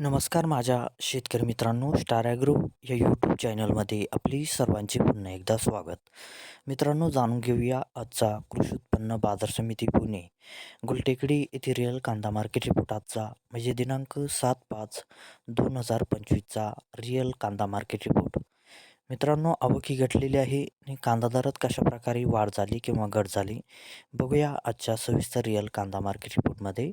नमस्कार माझ्या शेतकरी मित्रांनो स्टार ॲग्रो या यूट्यूब चॅनलमध्ये आपली सर्वांचे पुन्हा एकदा स्वागत. मित्रांनो जाणून घेऊया आजचा कृषी उत्पन्न बाजार समिती पुणे गुलटेकडी येथे रिअल कांदा मार्केट रिपोर्ट आजचा. म्हणजे दिनांक सात पाच दोन हजार पंचवीसचा रिअल कांदा मार्केट रिपोर्ट मित्रांनो आवक ही घटलेली आहे आणि कांदा दरात कशा प्रकारे वाढ झाली किंवा घट झाली बघूया आजच्या सविस्तर रिअल कांदा मार्केट रिपोर्टमध्ये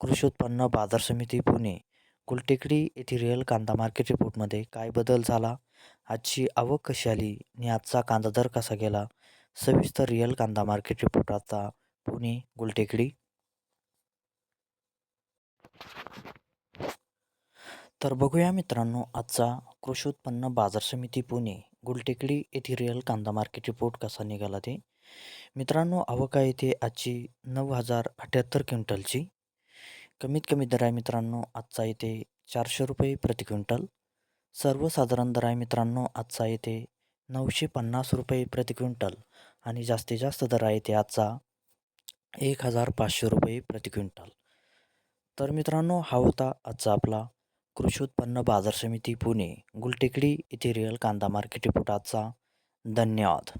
कृषी उत्पन्न बाजार समिती पुणे. गुलटेकडी येथे रिअल कांदा मार्केट रिपोर्टमध्ये काय बदल झाला? आजची आवक कशी आली आणि आजचा कांदा दर कसा गेला? सविस्तर रिअल कांदा मार्केट रिपोर्ट आता पुणे गुलटेकडी तर बघूया मित्रांनो आजचा कृषी उत्पन्न बाजार समिती पुणे. गुलटेकडी येथे रिअल कांदा मार्केट रिपोर्ट कसा निघाला ते? मित्रांनो आवक आहे ते आजची नऊ हजार अठ्ठ्याहत्तर क्विंटलची. कमीत कमी दर आहे मित्रांनो आजचा येते चारशे रुपये प्रति क्विंटल. सर्वसाधारण दर आहे मित्रांनो आजचा येते नऊशे पन्नास रुपये प्रति क्विंटल. आणि जास्तीत जास्त दर आहे ते आजचा एक हजार पाचशे रुपये प्रति क्विंटल. तर मित्रांनो हा होता आजचा आपला कृषी उत्पन्न बाजार समिती पुणे. गुलटेकडी येथे रिअल कांदा मार्केट रिपोर्ट आजचा. धन्यवाद.